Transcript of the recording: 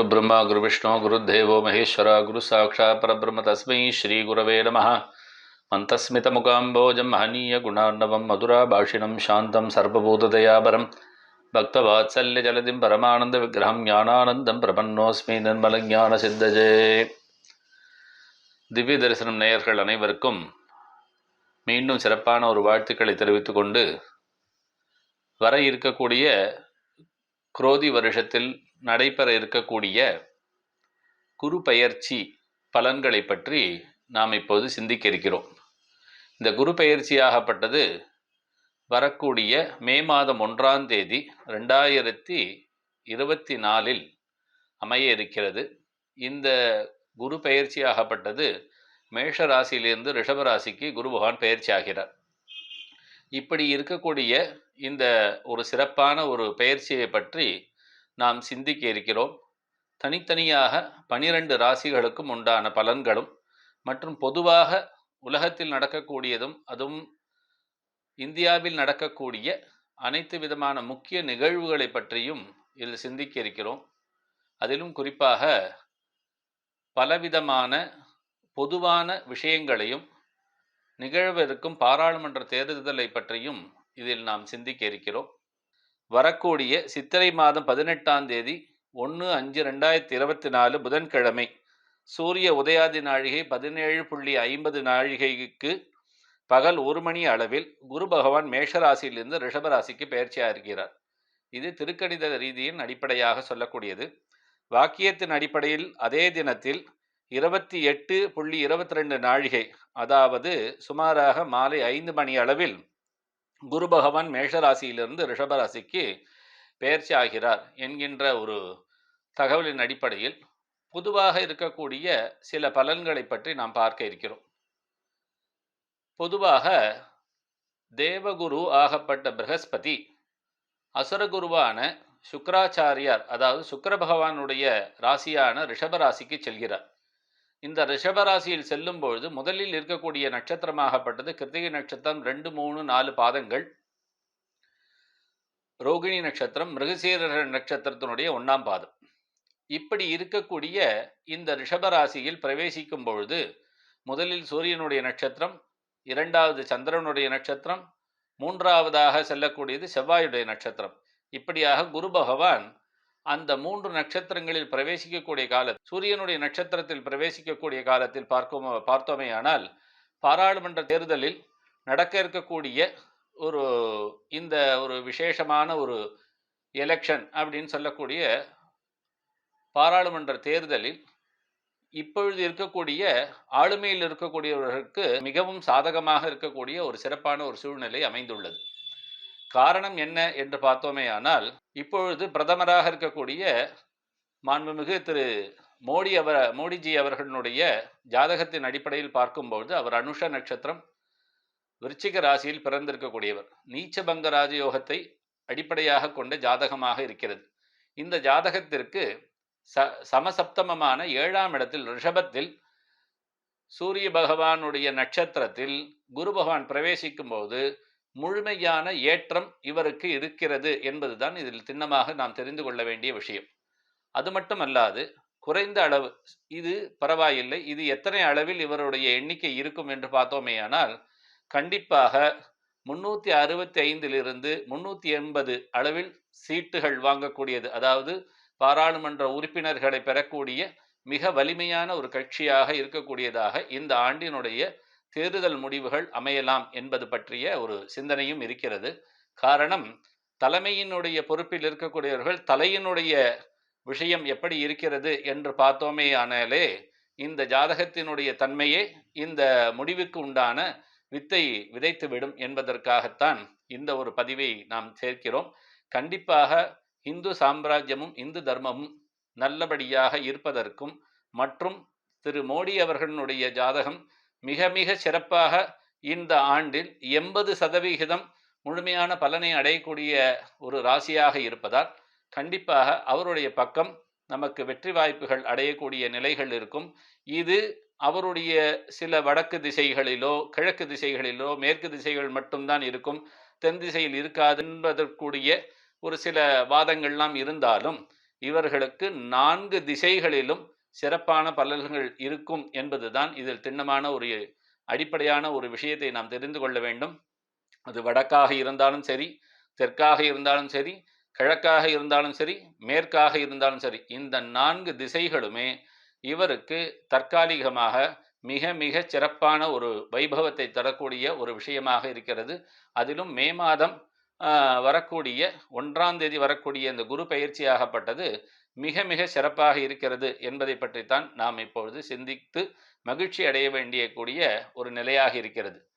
குரு பிரம்மா குரு விஷ்ணு குரு தேவோ மகேஸ்வர குரு சாட்சா பரபிரம்ம தஸ்மை ஸ்ரீ குரவே நம மந்தஸ்மிதமுகாம்போஜம் மகனீய குணார்ணவம் மதுராபாஷிணம் சாந்தம் சர்வபூததயாபரம். பக்தவாத்சல்யஜலதிம் பரமானந்த விக்கிரகம் ஞானானந்தம் பிரபன்னோஸ்மி நிர்மலஞான சித்தஜே. திவ்ய தரிசனம் நேயர்கள் அனைவருக்கும் மீண்டும் சிறப்பான ஒரு வாழ்த்துக்களை தெரிவித்து கொண்டு வர இருக்கக்கூடிய குரோதி வருஷத்தில் நடைபெற இருக்கக்கூடிய குரு பெயர்ச்சி பலன்களை பற்றி நாம் இப்போது சிந்திக்க இருக்கிறோம். இந்த குரு பெயர்ச்சியாகப்பட்டது வரக்கூடிய மே மாதம் ஒன்றாம் தேதி ரெண்டாயிரத்தி இருபத்தி நாலில் அமைய இருக்கிறது. இந்த குரு பெயர்ச்சியாகப்பட்டது மேஷ ராசியிலிருந்து ரிஷப ராசிக்கு குரு பகவான் பயிற்சி ஆகிறார். இப்படி இருக்கக்கூடிய இந்த ஒரு சிறப்பான ஒரு பயிற்சியை பற்றி நாம் சிந்திக்க இருக்கிறோம். தனித்தனியாக பனிரெண்டு ராசிகளுக்கும் உண்டான பலன்களும் மற்றும் பொதுவாக உலகத்தில் நடக்கக்கூடியதும் அதுவும் இந்தியாவில் நடக்கக்கூடிய அனைத்து விதமான முக்கிய நிகழ்வுகளை பற்றியும் இதில் சிந்திக்க இருக்கிறோம். அதிலும் குறிப்பாக பலவிதமான பொதுவான விஷயங்களையும் நிகழ்விருக்கும் பாராளுமன்ற தேர்தலை பற்றியும் இதில் நாம் சிந்திக்க இருக்கிறோம். வரக்கூடிய சித்திரை மாதம் பதினெட்டாம் தேதி ஒன்று அஞ்சு ரெண்டாயிரத்தி இருபத்தி நாலு புதன்கிழமை. சூரிய உதயாதி நாழிகை பதினேழு புள்ளி ஐம்பது நாழிகைக்கு பகல் ஒரு மணி அளவில் குரு பகவான் மேஷராசியிலிருந்து ரிஷபராசிக்கு பயிற்சியாக இருக்கிறார் இது திருக்கணித ரீதியின் அடிப்படையாக சொல்லக்கூடியது. வாக்கியத்தின் அடிப்படையில் அதே தினத்தில் இருபத்தி எட்டு புள்ளி இருபத்தி ரெண்டு நாழிகை அதாவது சுமாராக மாலை ஐந்து மணி அளவில் குரு பகவான் மேஷராசியிலிருந்து ரிஷபராசிக்கு பெயர்ச்சி ஆகிறார் என்கின்ற ஒரு தகவலின் அடிப்படையில் பொதுவாக இருக்கக்கூடிய சில பலன்களை பற்றி நாம் பார்க்க இருக்கிறோம். பொதுவாக தேவகுரு ஆகப்பட்ட பிரகஸ்பதி அசுரகுருவான சுக்கராச்சாரியார் அதாவது சுக்கர பகவானுடைய ராசியான ரிஷபராசிக்கு செல்கிறார். இந்த ரிஷபராசியில் செல்லும் பொழுது முதலில் இருக்கக்கூடிய நட்சத்திரமாகப்பட்டது கிருத்திகை நட்சத்திரம் ரெண்டு மூணு நாலு பாதங்கள். ரோகிணி நட்சத்திரம் மிருகசீர நட்சத்திரத்தினுடைய ஒன்றாம் பாதம். இப்படி இருக்கக்கூடிய இந்த ரிஷபராசியில் பிரவேசிக்கும் பொழுது முதலில் சூரியனுடைய நட்சத்திரம் இரண்டாவது சந்திரனுடைய நட்சத்திரம் மூன்றாவதாக செல்லக்கூடியது செவ்வாயுடைய நட்சத்திரம். இப்படியாக குரு பகவான் அந்த மூன்று நட்சத்திரங்களில் பிரவேசிக்கக்கூடிய காலத்தில் சூரியனுடைய நட்சத்திரத்தில் பிரவேசிக்கக்கூடிய காலத்தில் பார்க்கும் பார்த்தோமேயானால் பாராளுமன்ற தேர்தலில் நடக்க இருக்கக்கூடிய ஒரு இந்த ஒரு விசேஷமான ஒரு எலெக்ஷன் அப்படின்னு சொல்லக்கூடிய பாராளுமன்ற தேர்தலில் இப்பொழுது இருக்கக்கூடிய ஆளுமையில் இருக்கக்கூடியவர்களுக்கு மிகவும் சாதகமாக இருக்கக்கூடிய ஒரு சிறப்பான ஒரு சூழ்நிலை அமைந்துள்ளது. காரணம் என்ன என்று பார்த்தோமே ஆனால் இப்பொழுது பிரதமராக இருக்கக்கூடிய மாண்புமிகு திரு மோடி அவர் மோடிஜி அவர்களுடைய ஜாதகத்தின் அடிப்படையில் பார்க்கும்பொழுது அவர் அனுஷ நட்சத்திரம் விருச்சிக ராசியில் பிறந்திருக்கக்கூடியவர். நீச்சபங்க ராஜயோகத்தை அடிப்படையாக கொண்ட ஜாதகமாக இருக்கிறது. இந்த ஜாதகத்திற்கு ச சமசப்தமமான ஏழாம் இடத்தில் ரிஷபத்தில் சூரிய பகவானுடைய நட்சத்திரத்தில் குரு பகவான் பிரவேசிக்கும் போது முழுமையான ஏற்றம் இவருக்கு இருக்கிறது என்பதுதான் இதில் திண்ணமாக நாம் தெரிந்து கொள்ள வேண்டிய விஷயம். அது மட்டும் அல்லாது குறைந்த அளவு இது பரவாயில்லை இது எத்தனை அளவில் இவருடைய எண்ணிக்கை இருக்கும் என்று பார்த்தோமேயானால் கண்டிப்பாக முன்னூற்றி அறுபத்தி ஐந்திலிருந்து முன்னூற்றி எண்பது அளவில் சீட்டுகள் வாங்கக்கூடியது அதாவது பாராளுமன்ற உறுப்பினர்களை பெறக்கூடிய மிக வலிமையான ஒரு கட்சியாக இருக்கக்கூடியதாக இந்த ஆண்டினுடைய தேர்தல் முடிவுகள் அமையலாம் என்பது பற்றிய ஒரு சிந்தனையும் இருக்கிறது. காரணம் தலைமையினுடைய பொறுப்பில் இருக்கக்கூடியவர்கள் தலையினுடைய விஷயம் எப்படி இருக்கிறது என்று பார்த்தோமே ஆனாலே இந்த ஜாதகத்தினுடைய தன்மையே இந்த முடிவுக்கு உண்டான வித்தை விதைத்துவிடும் என்பதற்காகத்தான் இந்த ஒரு பதிவை நாம் சேர்க்கிறோம். கண்டிப்பாக இந்து சாம்ராஜ்யமும் இந்து தர்மமும் நல்லபடியாக இருப்பதற்கும் மற்றும் திரு மோடி அவர்களுடைய ஜாதகம் மிக மிக சிறப்பாக இந்த ஆண்டில் எண்பது சதவிகிதம் முழுமையான பலனை அடையக்கூடிய ஒரு ராசியாக இருப்பதால் கண்டிப்பாக அவருடைய பக்கம் நமக்கு வெற்றி வாய்ப்புகள் அடையக்கூடிய நிலைகள் இருக்கும். இது அவருடைய சில வடக்கு திசைகளிலோ கிழக்கு திசைகளிலோ மேற்கு திசைகள் மட்டும்தான் இருக்கும். தென் திசையில் இருக்காது என்பதற்குரிய ஒரு சில வாதங்கள்லாம் இருந்தாலும் இவர்களுக்கு நான்கு திசைகளிலும் சிறப்பான பலன்கள் இருக்கும் என்பதுதான் இதில் திண்ணமான ஒரு அடிப்படையான ஒரு விஷயத்தை நாம் தெரிந்து கொள்ள வேண்டும். அது வடக்காக இருந்தாலும் சரி தெற்காக இருந்தாலும் சரி கிழக்காக இருந்தாலும் சரி மேற்காக இருந்தாலும் சரி இந்த நான்கு திசைகளுமே இவருக்கு தற்காலிகமாக மிக மிக சிறப்பான ஒரு வைபவத்தை தரக்கூடிய ஒரு விஷயமாக இருக்கிறது. அதிலும் மே மாதம் வரக்கூடிய ஒன்றாம் தேதி வரக்கூடிய இந்த குரு பயிற்சியாகப்பட்டது மிக மிக சிறப்பாக இருக்கிறது என்பதை பற்றித்தான் நாம் இப்பொழுது சிந்தித்து மகிழ்ச்சி அடைய வேண்டிய கூடிய ஒரு நிலையாக இருக்கிறது.